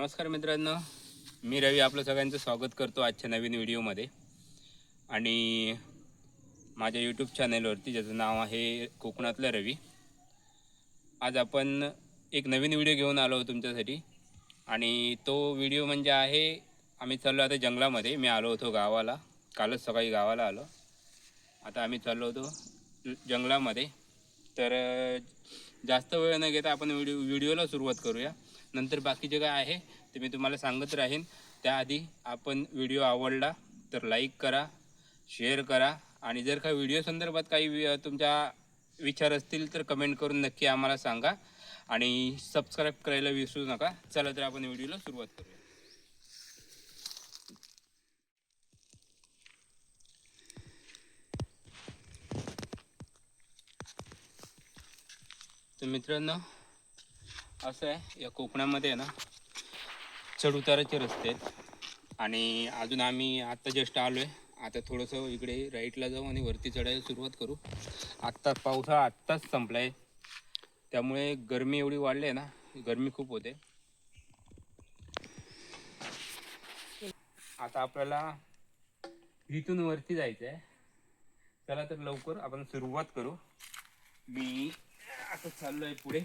नमस्कार मित्रांनो. मी रवी आपलं सगळ्यांचं स्वागत करतो आजच्या नवीन व्हिडिओमध्ये. आणि माझ्या यूट्यूब चॅनलवरती ज्याचं नाव आहे कोकणातलं रवी. आज आपण एक नवीन व्हिडिओ घेऊन आलो तुमच्यासाठी. आणि तो व्हिडिओ म्हणजे आहे आम्ही चाललो आता जंगलामध्ये. मी आलो होतो गावाला. कालच सकाळी गावाला आलो. आता आम्ही चाललो होतो जंगलामध्ये. तर जास्त वेळ न घेता आपण व्हिडिओ व्हिडिओला सुरुवात करूया. नंतर बाकीचे काय आहे ते मी तुम्हाला सांगत राहीन. त्याआधी आपण व्हिडिओ आवडला तर लाईक करा शेअर करा आणि जर का व्हिडिओ संदर्भात काही वि- तुमच्या विचार असतील तर कमेंट करून नक्की आम्हाला सांगा आणि सबस्क्राईब करायला विसरू नका. चला तर आपण व्हिडिओला सुरुवात करूया. तर मित्रांनो असं आहे या कोकणामध्ये आहे ना चढउताराचे रस्ते आहेत. आणि अजून आम्ही आत्ता जस्ट आलो आहे आता थोडंसं इकडे राईटला जाऊ आणि वरती चढायला सुरुवात करू. आत्ता पावसाळा आत्ताच संपला आहे त्यामुळे गरमी एवढी वाढली आहे ना गरमी खूप होते. आता आपल्याला इथून वरती जायचं आहे चला तर लवकर आपण सुरुवात करू. मी वाटत चाललोय पुढे.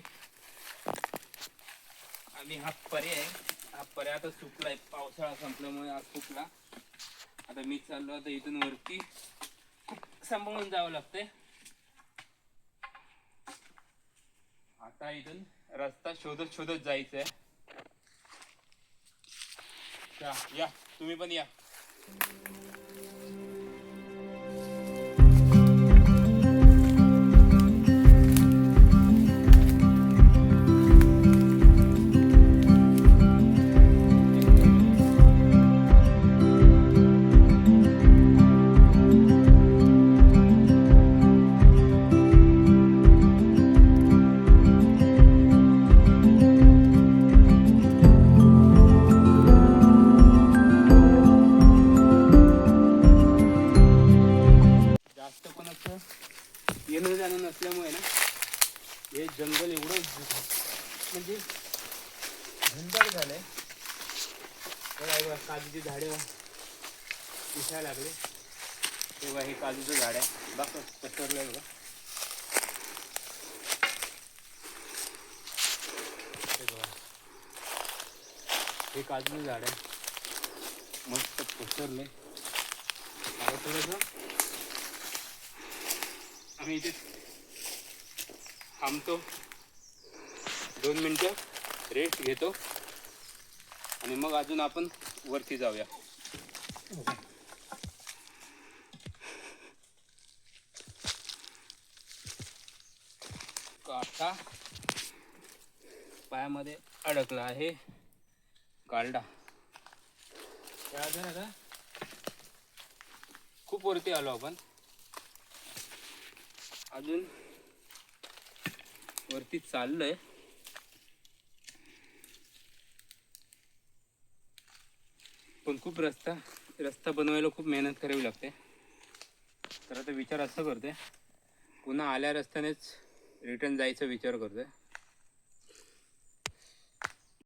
आणि हा पर्याय हा पर्याय आता सुकलाय पावसाळा संपल्यामुळे हा सुकला आता मी चाललो आता इथून वरती. सांभाळून जावं लागतंय. आता इथून रस्ता शोधत शोधत जायचंय. या, या. तुम्ही पण या. येणं जाणं नसल्यामुळे ना हे जंगल एवढं म्हणजे घनदाट झालंय. बघा काजूची झाडे दिसायला लागले. तेव्हा हे काजूचं झाड आहे. बघा पसरलंय बघा. हे बघा. हे काजूचं झाड आहे. मस्त पसरले आता थोडंसं आम्ही इथे थांबतो दोन मिनटं रेस्ट घेतो आणि मग अजून आपण वरती जाऊया. काटा पायामध्ये अडकला आहे. कालडा खूप वरती आलो आपण. अजून वरती चाललंय. पण खूप रस्ता रस्ता बनवायला खूप मेहनत करावी लागते. तर आता विचार असं करते पुन्हा आल्या रस्त्यानेच रिटर्न जायचा विचार करतोय